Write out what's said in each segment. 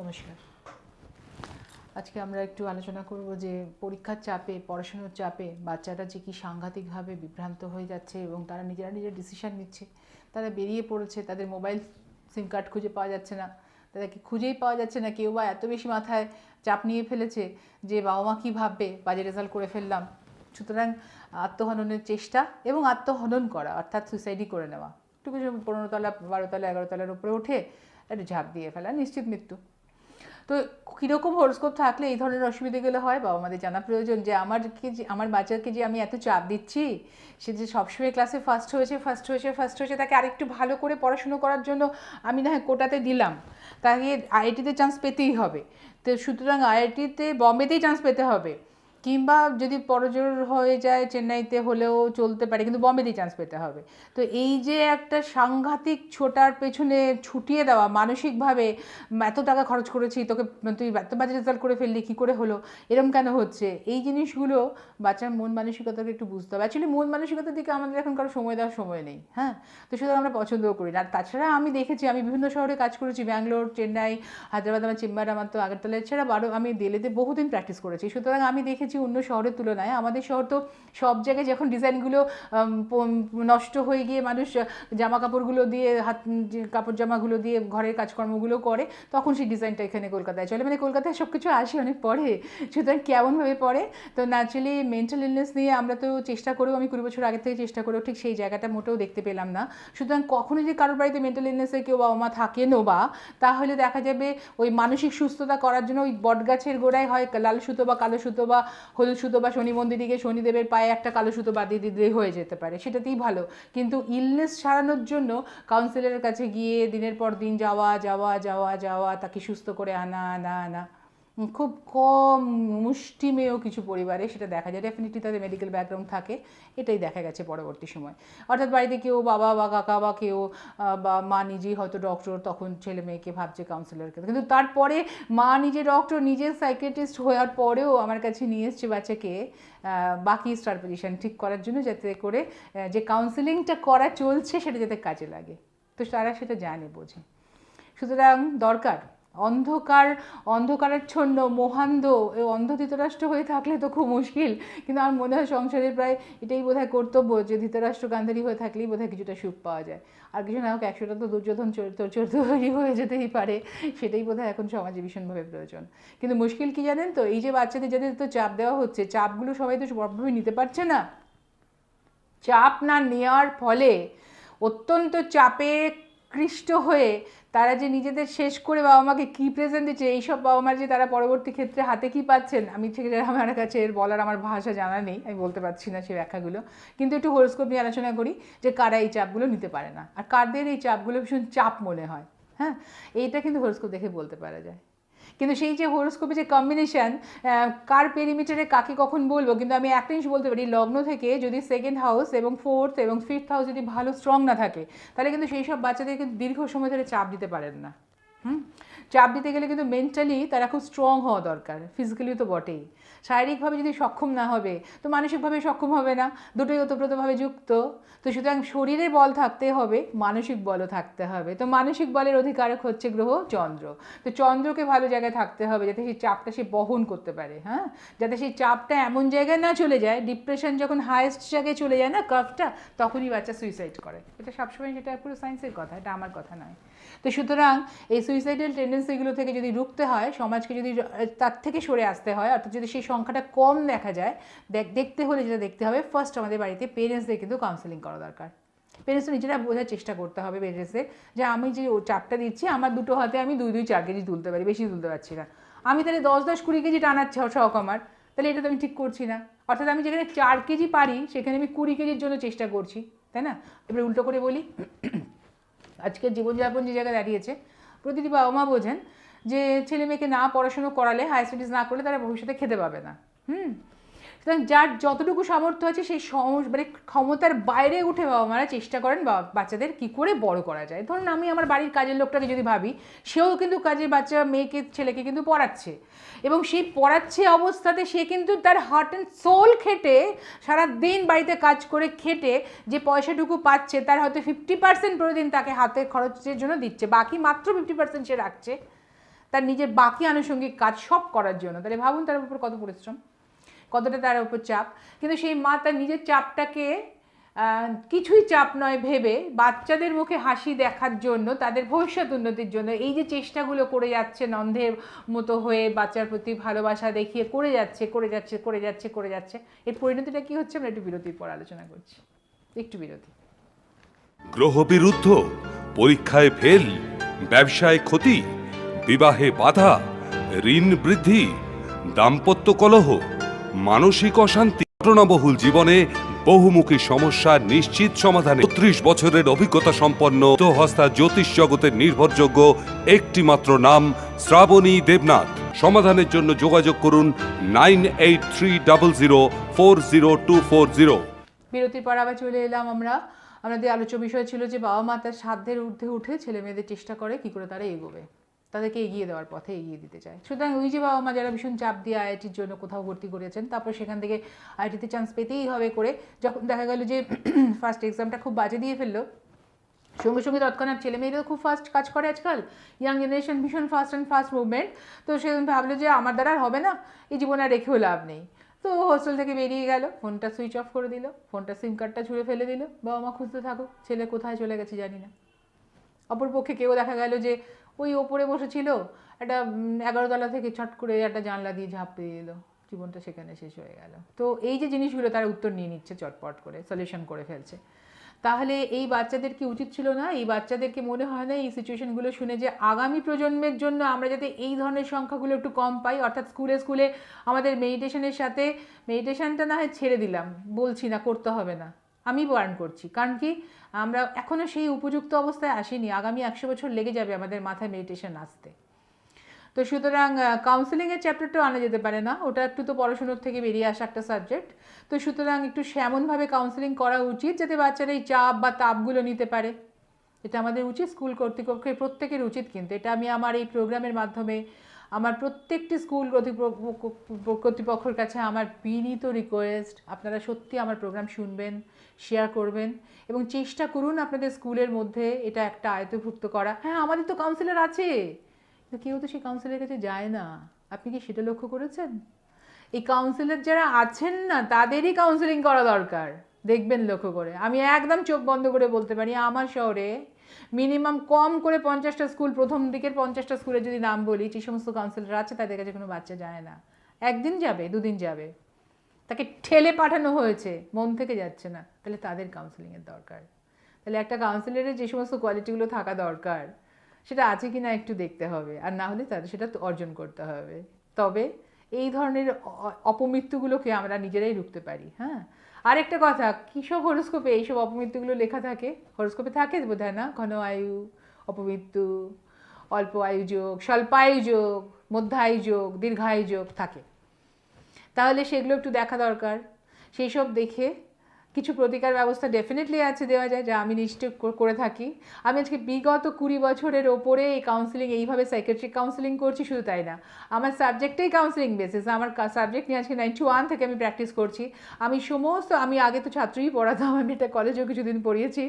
নমস্কার। আজকে আমরা একটু আলোচনা করব যে পরীক্ষার চাপে, পড়াশুনোর চাপে বাচ্চারা যে কি সাংঘাতিকভাবে বিভ্রান্ত হয়ে যাচ্ছে এবং তারা নিজেরা নিজের ডিসিশন নিচ্ছে। তারা বেরিয়ে পড়েছে, তাদের মোবাইল সিম কার্ড খুঁজে পাওয়া যাচ্ছে না। তাদেরকে খুঁজেই পাওয়া যাচ্ছে না? কেউ বা এত বেশি মাথায় চাপ নিয়ে ফেলেছে যে বাবা মা কী ভাববে? বাজে রেজাল্ট করে ফেললাম। সুতরাং আত্মহননের চেষ্টা এবং আত্মহনন করা, অর্থাৎ সুইসাইডই করে নেওয়া। একটু কিছু পনেরো তলা, বারো তলা, এগারো উপরে উঠে একটু ঝাঁপ দিয়ে ফেলা, নিশ্চিত মৃত্যু। তো কীরকম হরস্কোপ থাকলে এই ধরনের অসুবিধাগুলো হয়? বাবা আমাদের জানা প্রয়োজন যে আমারকে যে, আমার বাচ্চাকে যে আমি এত চাপ দিচ্ছি, সে যে সবসময় ক্লাসে ফার্স্ট হয়েছে ফার্স্ট হয়েছে ফার্স্ট হয়েছে, তাকে আরেকটু ভালো করে পড়াশুনো করার জন্য আমি না হয় কোটাতে দিলাম। তাকে আইআইটিতে চান্স পেতেই হবে। তো সুতরাং আইআইটিতে বম্বেতেই চান্স পেতে হবে। কিংবা যদি পরজোর হয়ে যায় চেন্নাইতে হলেও চলতে পারে, কিন্তু বম্বেতেই চান্স পেতে হবে। তো এই যে একটা সাংঘাতিক ছোটার পেছনে ছুটিয়ে দেওয়া মানসিকভাবে এত টাকা খরচ করেছি, তোকে তুই এত বাজে রেজাল্ট করে ফেললি, কী করে হলো? এরম কেন হচ্ছে? এই জিনিসগুলো বাচ্চার মন মানসিকতাকে একটু বুঝতে হবে। অ্যাকচুয়ালি মন মানসিকতার দিকে আমাদের এখন কারও সময় দেওয়ার সময় নেই হ্যাঁ? তো সুতরাং আমরা পছন্দও করি। না আর তাছাড়া আমি দেখেছি, আমি বিভিন্ন শহরে কাজ করেছি, ব্যাঙ্গালোর, চেন্নাই, হায়দ্রাবাদ, আমার চেম্বার, আমার তো আগরতলা, এছাড়া বারো, আমি দিল্লিতে বহুদিন প্র্যাকটিস করেছি। সুতরাং আমি দেখেছি অন্য শহরের তুলনায়, আমাদের শহর তো সব জায়গায় যখন ডিজাইনগুলো নষ্ট হয়ে গিয়ে মানুষ জামা কাপড়গুলো দিয়ে হাত কাপড় জামাগুলো দিয়ে ঘরের কাজকর্মগুলো করে, তখন সেই ডিজাইনটা এখানে কলকাতায় চলে। মানে কলকাতায় সব কিছু আসে, অনেক পরে। সুতরাং কেমনভাবে পড়ে? তো ন্যাচারালি মেন্টাল ইলনেস নিয়ে আমরা তো চেষ্টা করেও, আমি কুড়ি বছর আগে থেকে চেষ্টা করেও ঠিক সেই জায়গাটা মোটেও দেখতে পেলাম না। সুতরাং কখনো যে কারোর বাড়িতে মেন্টাল ইলনেসের কেউ বাবা মা থাকেনও বা, তাহলে দেখা যাবে ওই মানসিক সুস্থতা করার জন্য ওই বটগাছের গোড়ায় হয় লাল সুতো বা কালো সুতো বা হলুদ সুতো বা শনি মন্দিরে শনিদেবের পায়ে একটা কালো সুতো বাঁধিয়ে দিলে হয়ে যেতে পারে, সেটাতেই ভালো। কিন্তু ইলনেস সারানোর জন্য কাউন্সিলরের কাছে গিয়ে দিনের পর দিন যাওয়া যাওয়া যাওয়া যাওয়া, তাকে সুস্থ করে আনা আনা আনা। খুব কম মুষ্টিমেয় কিছু পরিবারে সেটা দেখা যায়। ডেফিনেটলি তাদের মেডিকেল ব্যাকগ্রাউন্ড থাকে, এটাই দেখা গেছে পরবর্তী সময়। অর্থাৎ বাড়িতে কেউ বাবা বা কাকা বা কেউ বা মা নিজেই হয়তো ডক্টর তখন ছেলে মেয়েকে ভাবছে কাউন্সিলরকে কিন্তু তারপরে মা নিজে ডক্টর নিজে সাইকেট্রিস্ট হওয়ার পরেও আমার কাছে নিয়ে এসছে বাচ্চাকে বাকি স্টার পজিশন ঠিক করার জন্য যাতে করে যে কাউন্সিলিংটা করা চলছে সেটা যাতে কাজে লাগে। তো তারা সেটা জানে, বোঝে। সুতরাং দরকার অন্ধকার অন্ধকারাচ্ছন্ন মহান্ধ, এ অন্ধ ধৃতরাষ্ট্র হয়ে থাকলে তো খুব মুশকিল। কিন্তু আমার মনে হয় সংসারের প্রায় এটাই বোধহয় কর্তব্য যে ধৃতরাষ্ট্র গান্ধারী হয়ে থাকলেই বোধহয় কিছুটা সুখ পাওয়া যায়। আর কিছু না হোক, একশোটা তো দুর্যোধন চরিত্র হয়ে যেতেই পারে, সেটাই বোধহয় এখন সমাজে ভীষণভাবে প্রয়োজন। কিন্তু মুশকিল কি জানেন তো? এই যে বাচ্চাদের, যাদের তো চাপ দেওয়া হচ্ছে, চাপগুলো সবাই তো সবভাবে নিতে পারছে না। চাপ না নেওয়ার ফলে অত্যন্ত চাপে কৃষ্ট হয়ে তারা যে নিজেদের শেষ করে বাবা মাকে কী প্রেজেন্ট দিচ্ছে, এইসব বাবা মার যে তারা পরবর্তী ক্ষেত্রে হাতে কি পাচ্ছেন, আমি ঠিক আমার কাছে এর বলার আমার ভাষা জানা নেই, আমি বলতে পারছি না সেই ব্যাখ্যাগুলো। কিন্তু একটু হোরস্কোপ নিয়ে আলোচনা করি যে কারা এই চাপগুলো নিতে পারে না। আর কারদের এই চাপগুলো ভীষণ চাপ মনে হয় হ্যাঁ? এইটা কিন্তু হোরস্কোপ দেখে বলতে পারা যায়। কিন্তু সেই যে হোরোস্কোপে যে কম্বিনেশন কার পেরিমিটারে কাকে কখন বলব? কিন্তু আমি একটা জিনিস বলতে পারি, লগ্ন থেকে যদি সেকেন্ড হাউস এবং ফোর্থ এবং ফিফথ হাউস যদি ভালো স্ট্রং না থাকে, তাহলে কিন্তু সেই সব বাচ্চাদের কিন্তু দীর্ঘ সময় ধরে চাপ দিতে পারেন না। হুম? চাপ দিতে গেলে কিন্তু মেন্টালি তারা খুব স্ট্রং হওয়া দরকার ফিজিক্যালি তো বটেই। শারীরিকভাবে যদি সক্ষম না হবে, তো মানসিকভাবে সক্ষম হবে না, দুটোই ওতপ্রোতভাবে যুক্ত। তো সুতরাং শরীরে বল থাকতে হবে, মানসিক বলও থাকতে হবে। তো মানসিক বলের অধিকারক হচ্ছে গ্রহ চন্দ্র। তো চন্দ্রকে ভালো জায়গায় থাকতে হবে যাতে সেই চাপটা সে বহন করতে পারে হ্যাঁ? যাতে সেই চাপটা এমন জায়গায় না চলে যায় ডিপ্রেশন যখন হায়েস্ট জায়গায় চলে যায় না কার্ভটা তখনই বাচ্চা সুইসাইড করে। এটা সবসময় সেটা পুরো সায়েন্সের কথা, এটা আমার কথা নয়। তো সুতরাং এই সুইসাইডাল টেন্ডেন্সিগুলো থেকে যদি রুখতে হয়, সমাজকে যদি তার থেকে সরে আসতে হয়, অর্থাৎ যদি সেই সংখ্যাটা কম দেখা যায়, দেখ, দেখতে হলে যেটা দেখতে হবে ফার্স্ট আমাদের বাড়িতে পেরেন্টসদের কিন্তু কাউন্সেলিং করা দরকার। পেরেন্টস নিজেরা বোঝার চেষ্টা করতে হবে পেরেন্টসদের যে আমি যে ও চাপটা দিচ্ছি, আমার দুটো হাতে আমি দুই দুই, চার কেজি তুলতে পারি, বেশি তুলতে পারছি না। আমি তাহলে দশ দশ, কুড়ি কেজি টানাচ্ছি শখ আমার, তাহলে এটা তো আমি ঠিক করছি না। অর্থাৎ আমি যেখানে চার কেজি পারি, সেখানে আমি কুড়ি কেজির জন্য চেষ্টা করছি, তাই না? এবার উল্টো করে বলি আজকের জীবনযাপন যে জায়গায় দাঁড়িয়েছে, প্রতিটি বাবা মা বোঝেন যে ছেলে মেয়েকে না পড়াশুনো করালে হায়ার স্টাডিজ না করলে তারা ভবিষ্যতে খেতে পাবে না। হুম? সুতরাং যার যতটুকু সামর্থ্য আছে সেই মানে ক্ষমতার বাইরে উঠে বাবা মারা চেষ্টা করেন বাচ্চাদের কি করে বড় করা যায়। ধরুন আমি আমার বাড়ির কাজের লোকটাকে যদি ভাবি, সেও কিন্তু কাজের বাচ্চা, মেয়েকে, ছেলেকে কিন্তু পড়াচ্ছে। এবং সেই পড়াচ্ছে অবস্থাতে সে কিন্তু তার হার্ট অ্যান্ড সোল খেটে সারা দিন বাড়িতে কাজ করে খেটে যে পয়সাটুকু পাচ্ছে, তার হয়তো ফিফটি পার্সেন্ট প্রতিদিন তাকে হাতে খরচের জন্য দিচ্ছে। বাকি মাত্র ফিফটি পার্সেন্ট সে রাখছে। তার নিজের বাকি আনুষঙ্গিক কাজ সব করার জন্য। তাহলে ভাবুন তার উপর কত পরিশ্রম। কতটা তার উপর চাপ? কিন্তু সেই মা তার নিজের চাপটাকে কিছুই চাপ নয় ভেবে বাচ্চাদের মুখে হাসি দেখার জন্য, তাদের ভবিষ্যৎ উন্নতির জন্য এই যে চেষ্টাগুলো করে যাচ্ছে নন্ধের মতো হয়ে বাচ্চার প্রতি ভালোবাসা দেখিয়ে করে যাচ্ছে করে যাচ্ছে করে যাচ্ছে করে যাচ্ছে, এর পরিণতিটা কি হচ্ছে? আমরা একটু বিরতির পর আলোচনা করছি। একটু বিরতি। গ্রহ বিরুদ্ধ পরীক্ষায় ফেল, ব্যবসায় ক্ষতি, বিবাহে বাধা, ঋণ বৃদ্ধি, দাম্পত্য কলহ মানসিক অশান্তি, ঘটনাবহুল জীবনে বহুমুখী সমস্যার নিশ্চিত সমাধানে ত্রিশ বছরের অভিজ্ঞতা সম্পন্ন হস্তা জ্যোতিষ জগতের নির্ভরযোগ্য একটিমাত্র নাম শ্রাবণী দেবনাথ। সমাধানের জন্য যোগাযোগ করুন নাইন বিরতির পর আবার চলে এলাম আমরা। আমাদের আলোচ্য বিষয় ছিল যে বাবা মা তার সাধ্যের ঊর্ধ্বে উঠে ছেলে মেয়েদের চেষ্টা করে কি করে তারা এগোবে। তাদেরকে এগিয়ে দেওয়ার পথে এগিয়ে দিতে চায়। সুতরাং ওই যে বাবা মা যারা ভীষণ চাপ দিয়ে আইআইটির জন্য কোথাও ভর্তি করেছেন, তারপর সেখান থেকে আইআইটিতে চান্স পেতেই হবে করে। যখন দেখা গেল যে ফার্স্ট এক্সামটা খুব বাজে দিয়ে ফেলল, সঙ্গে সঙ্গে তৎক্ষণাৎ ছেলে মেয়েরা খুব ফাস্ট কাজ করে আজকাল। ইয়াং জেনারেশন ভীষণ ফাস্ট অ্যান্ড ফাস্ট মুভমেন্ট তো সে ভাবলো যে আমার দ্বারা হবে না, এই জীবনে আর রেখেও লাভ নেই। তো হোস্টেল থেকে বেরিয়ে গেল ফোনটা সুইচ অফ করে দিল ফোনটা সিম কার্ডটা ছুঁড়ে ফেলে দিল। বাবা মা খুঁজতে থাকো ছেলে কোথায় চলে গেছে জানি না। অপরপক্ষে কেউ দেখা গেল যে ওই ওপরে বসেছিল, একটা এগারোতলা থেকে ছট করে একটা জানলা দিয়ে ঝাঁপ পেয়ে দিল। জীবনটা সেখানে শেষ হয়ে গেল। তো এই যে জিনিসগুলো তারা উত্তর নিয়ে নিচ্ছে চটপট করে সলিউশন করে ফেলছে। তাহলে এই বাচ্চাদের কি উচিত ছিল না? এই বাচ্চাদেরকে মনে হয় না এই সিচুয়েশনগুলো শুনে যে আগামী প্রজন্মের জন্য আমরা যাতে এই ধরনের সংখ্যাগুলো একটু কম পাই? অর্থাৎ স্কুলে স্কুলে আমাদের মেডিটেশনের সাথে মেডিটেশনটা না হয় ছেড়ে দিলাম, বলছি না, করতে হবে না। আমি বার্ন করছি। কারণ কি, আমরা এখনও সেই উপযুক্ত অবস্থায় আসিনি। আগামী একশো বছর লেগে যাবে আমাদের মাথায় মেডিটেশন আসতে। তো সুতরাং কাউন্সেলিংয়ের চ্যাপ্টারটাও আনা যেতে পারে না। ওটা একটু তো পড়াশুনোর থেকে বেরিয়ে আসা একটা সাবজেক্ট তো সুতরাং একটু সেমনভাবে কাউন্সেলিং করা উচিত, যাতে বাচ্চারা এই চাপ বা তাপগুলো নিতে পারে। এটা আমাদের উচিত স্কুল কর্তৃপক্ষের প্রত্যেকের উচিত কিন্তু। এটা আমি আমার এই প্রোগ্রামের মাধ্যমে আমার প্রত্যেকটি স্কুল কর্তৃপক্ষ কর্তৃপক্ষের কাছে আমার বিনীত রিকোয়েস্ট আপনারা সত্যি আমার প্রোগ্রাম শুনবেন। শেয়ার করবেন এবং চেষ্টা করুন আপনাদের স্কুলের মধ্যে এটা একটা আয়তভুক্ত করা। হ্যাঁ আমাদের তো কাউন্সিলর আছে। কিন্তু কেউ তো সেই কাউন্সিলের কাছে যায় না। আপনি কি সেটা লক্ষ্য করেছেন? এই কাউন্সিলর যারা আছেন না, তাদেরই কাউন্সিলিং করা দরকার। দেখবেন লক্ষ্য করে। আমি একদম চোখ বন্ধ করে বলতে পারি, আমার শহরে মিনিমাম কম করে পঞ্চাশটা স্কুল, প্রথম দিকের পঞ্চাশটা স্কুলে যদি নাম বলি, যে সমস্ত কাউন্সিলর আছে, তাদের কাছে কোনো বাচ্চা যায় না। একদিন যাবে, দুদিন যাবে। তাকে ঠেলে পাঠানো হয়েছে, মন থেকে যাচ্ছে না। তাহলে তাদের কাউন্সিলিংয়ের দরকার। তাহলে একটা কাউন্সিলরের যে সমস্ত কোয়ালিটিগুলো থাকা দরকার, সেটা আছে কি না একটু দেখতে হবে। আর না হলে তাদের সেটা অর্জন করতে হবে। তবে এই ধরনের অপমৃত্যুগুলোকে আমরা নিজেরাই রুখতে পারি হ্যাঁ? আরেকটা কথা, কিসব হরস্কোপে এইসব অপমৃত্যুগুলো লেখা থাকে? হরস্কোপে থাকে বোধ হয় না? ঘন আয়ু, অপমৃত্যু, অল্প আয়ু যোগ, স্বল্পায়ু যোগ, মধ্যায়ু যোগ যোগ থাকে। তাহলে সেগুলো একটু দেখা দরকার। সেই সব দেখে কিছু প্রতিকার ব্যবস্থা ডেফিনেটলি আছে দেওয়া যায়, যা আমি নিশ্চয় করে থাকি। আমি আজকে বিগত কুড়ি বছরের ওপরে এই কাউন্সিলিং এইভাবে সাইকেট্রিক কাউন্সিলিং করছি, শুধু তাই না। আমার সাবজেক্টেই কাউন্সিলিং বেসিস আমার সাবজেক্ট নিয়ে আজকে নাইনটি ওয়ান থেকে আমি প্র্যাকটিস করছি। আমি সমস্ত, আমি আগে তো ছাত্রই পড়াতাম, আমি একটা কলেজেও কিছুদিন পড়িয়েছি।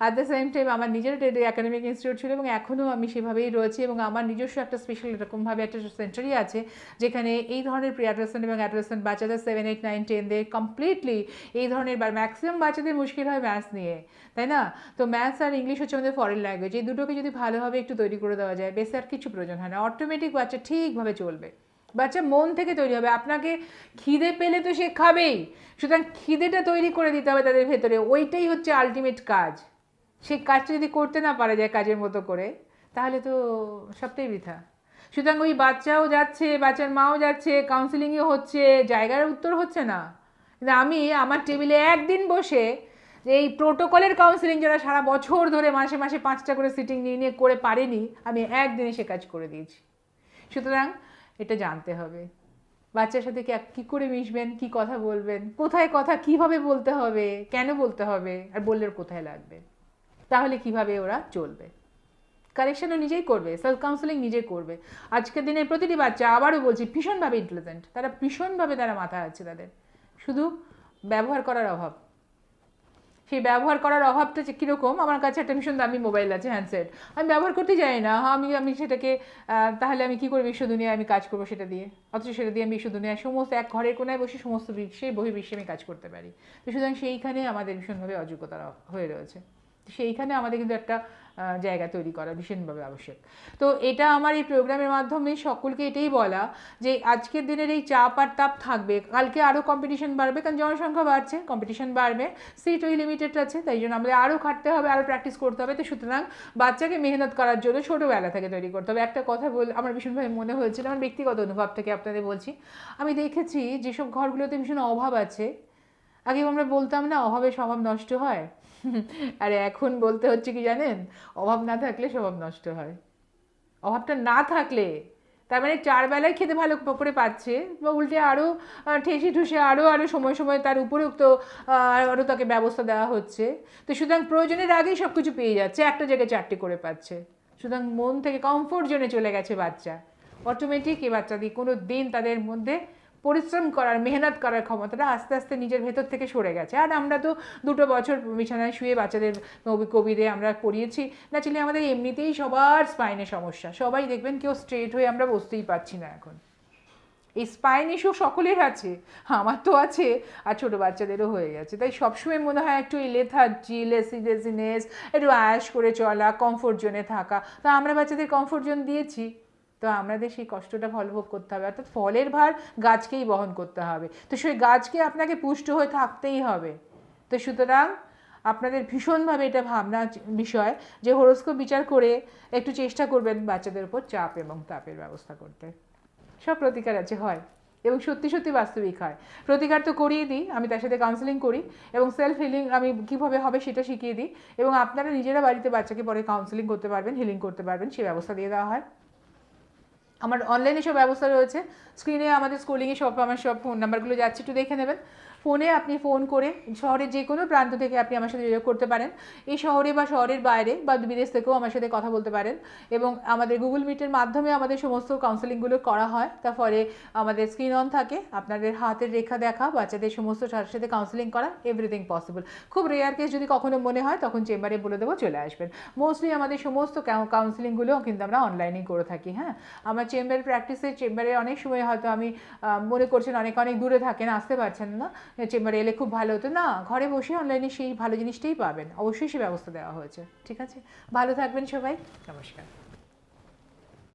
অ্যাট দ্য সেম টাইম আমার নিজের একাডেমিক ইনস্টিটিউট ছিল এবং এখনও আমি সেভাবেই রয়েছি এবং আমার নিজস্ব একটা স্পেশাল এরকমভাবে একটা সেন্টারই আছে, যেখানে এই ধরনের প্রি এবং অ্যাডোলেসেন্ট বাচ্চাদের সেভেন এইট নাইন টেনদের কমপ্লিটলি এই ধরনের ম্যাক্সিমাম বাচ্চাদের মুশকিল হয় ম্যাথস নিয়ে, তাই না? তো ম্যাথস আর ইংলিশ হচ্ছে আমাদের ফরেন ল্যাঙ্গুয়েজ এই দুটোকে যদি ভালোভাবে একটু তৈরি করে দেওয়া যায়, বেশি আর কিছু প্রয়োজন হয় না। অটোমেটিক বাচ্চা ঠিকভাবে চলবে। বাচ্চা মন থেকে তৈরি হবে। আপনাকে খিদে পেলে তো সে খাবেই। সুতরাং খিদেটা তৈরি করে দিতে হবে তাদের ভেতরে। ওইটাই হচ্ছে আলটিমেট কাজ। সেই কাজটা যদি করতে না পারা যায় কাজের মতো করে, তাহলে তো সবটাই বৃথা। সুতরাং ওই বাচ্চাও যাচ্ছে, বাচ্চার মাও যাচ্ছে কাউন্সিলিংও হচ্ছে, জায়গার উত্তর হচ্ছে না। কিন্তু আমি আমার টেবিলে একদিন বসে এই প্রোটোকলের কাউন্সিলিং যারা সারা বছর ধরে মাসে মাসে পাঁচটা করে সিটিং নিয়ে নিয়ে করে পারেনি, আমি একদিনে সে কাজ করে দিয়েছি। সুতরাং এটা জানতে হবে। বাচ্চার সাথে কি করে মিশবেন, কি কথা বলবেন, কোথায় কথা, কীভাবে বলতে হবে, কেন বলতে হবে, আর বললে কোথায় লাগবে? তাহলে কীভাবে ওরা চলবে? কারেকশনও নিজেই করবে সেলফ কাউন্সেলিং নিজেই করবে। আজকের দিনে প্রতিটি বাচ্চা আবারও বলছি, ভীষণভাবে ইন্টেলিজেন্ট তারা ভীষণভাবে তারা মাথা আছে তাদের। শুধু ব্যবহার করার অভাব। সেই ব্যবহার করার অভাবটা যে কীরকম আমার কাছে একটা ভীষণ দামি মোবাইল আছে হ্যান্ডসেট আমি ব্যবহার করতে জানি না হ্যাঁ, আমি আমি সেটাকে তাহলে আমি কী করে বিশ্ব দুনিয়ায় আমি কাজ করব সেটা দিয়ে? অথচ সেটা দিয়ে আমি বিশ্ব দুনিয়ায় সমস্ত এক ঘরের কোনায় বসে সমস্ত বিশ্বে বহির্বিশ্বে আমি কাজ করতে পারি। সুতরাং সেইখানে আমাদের ভীষণভাবে অযোগ্যতা হয়ে রয়েছে। সেইখানে আমাদের কিন্তু একটা জায়গা তৈরি করা ভীষণভাবে আবশ্যক। তো এটা আমার এই প্রোগ্রামের মাধ্যমে সকলকে এটাই বলা যে আজকের দিনের এই চাপ আর তাপ থাকবে। কালকে আরও কম্পিটিশন বাড়বে, কারণ জনসংখ্যা বাড়ছে কম্পিটিশন বাড়বে সিট ওই লিমিটেড আছে, তাই জন্য আমাদের আরও খাটতে হবে আরও প্র্যাকটিস করতে হবে। তো সুতরাং বাচ্চাকে মেহনত করার জন্য ছোটোবেলা থেকে তৈরি করতে হবে। একটা কথা বল, আমার ভীষণভাবে মনে হয়েছিল, আমার ব্যক্তিগত অনুভব থেকে আপনাদের বলছি। আমি দেখেছি যেসব ঘরগুলোতে ভীষণ অভাব আছে, আগে আমরা বলতাম না, অভাবে স্বভাব নষ্ট হয়। আর এখন বলতে হচ্ছে কি জানেন? অভাব না থাকলে স্বভাব নষ্ট হয়। অভাবটা না থাকলে, তার মানে চার বেলায় খেতে ভালো করে পাচ্ছে বা উল্টে আরও ঠেসে ঠুসে আরও আরও সময় সময় তার উপযুক্ত আরও তাকে ব্যবস্থা দেওয়া হচ্ছে। তো সুতরাং প্রয়োজনের আগেই সব কিছু পেয়ে যাচ্ছে, একটা জায়গায় চারটে করে পাচ্ছে। সুতরাং মন থেকে কমফোর্ট জোনে চলে গেছে বাচ্চা। অটোমেটিক এই বাচ্চাদের কোনো দিন তাদের মধ্যে পরিশ্রম করার, মেহনত করার ক্ষমতাটা আস্তে আস্তে নিজের ভেতর থেকে সরে গেছে। আর আমরা তো দুটো বছর বিছানায় শুয়ে বাচ্চাদের কবি কবিরে আমরা পড়িয়েছি। ন্যাচুরালি আমাদের এমনিতেই সবার স্পাইনে সমস্যা। সবাই দেখবেন কেউ স্ট্রেট হয়ে আমরা বসতেই পারছি না এখন। এই স্পাইন ইস্যু সকলের আছে, আমার তো আছে, আর ছোটো বাচ্চাদেরও হয়ে গেছে। তাই সবসময় মনে হয় একটু এই লেথার্জি লেসি লেজিনেস একটু আয়াস করে চলা কমফোর্ট জোনে থাকা। তো আমরা বাচ্চাদের কমফোর্ট জোন দিয়েছি। তো আমাদের সেই কষ্টটা ফলভোগ করতে হবে। অর্থাৎ ফলের ভার গাছকেই বহন করতে হবে। তো সেই গাছকে আপনাকে পুষ্ট হয়ে থাকতেই হবে। তো সুতরাং আপনাদের ভীষণভাবে এটা ভাবনা বিষয় যে হরস্কোপ বিচার করে একটু চেষ্টা করবেন বাচ্চাদের উপর চাপ এবং তাপের ব্যবস্থা করতে। সব প্রতিকার আছে, হয়। এবং সত্যি সত্যি বাস্তবিক হয়। প্রতিকার তো করিয়ে দিই, আমি তার সাথে কাউন্সেলিং করি এবং সেলফ হিলিং আমি কীভাবে হবে সেটা শিখিয়ে দিই। এবং আপনারা নিজেরা বাড়িতে বাচ্চাকে পরে কাউন্সেলিং করতে পারবেন হিলিং করতে পারবেন, সে ব্যবস্থা দিয়ে দেওয়া হয়। আমার অনলাইনে সব ব্যবস্থা রয়েছে। স্ক্রিনে আমাদের স্কুলিংয়ে সব, আমার সব ফোন নাম্বারগুলো যাচ্ছে, একটু দেখে নেবেন। ফোনে আপনি ফোন করে শহরের যে কোনো প্রান্ত থেকে আপনি আমার সাথে যোগাযোগ করতে পারেন। এই শহরে বা শহরের বাইরে বা বিদেশ থেকেও আমার সাথে কথা বলতে পারেন এবং আমাদের গুগল মিটের মাধ্যমে আমাদের সমস্ত কাউন্সেলিংগুলো করা হয়। তার ফলে আমাদের স্ক্রিন অন থাকে, আপনাদের হাতের রেখা দেখা, বাচ্চাদের সমস্ত সাথে সাথে কাউন্সেলিং করা এভরিথিং পসিবল খুব রেয়ার কেস যদি কখনো মনে হয়, তখন চেম্বারে বলে দেবো চলে আসবেন। মোস্টলি আমাদের সমস্ত কাউন্সেলিংগুলো কিন্তু আমরা অনলাইনেই করে থাকি হ্যাঁ? আমার চেম্বার প্র্যাকটিসের চেম্বারে অনেক সময় হয়তো আমি মনে করছেন অনেক অনেক দূরে থাকেন, আসতে পারছেন না। চেম্বারে এলে খুব ভালো হতো। না, ঘরে বসে অনলাইনে সেই ভালো জিনিসটাই পাবেন। অবশ্যই সে ব্যবস্থা দেওয়া হয়েছে। ঠিক আছে? ভালো থাকবেন সবাই। নমস্কার।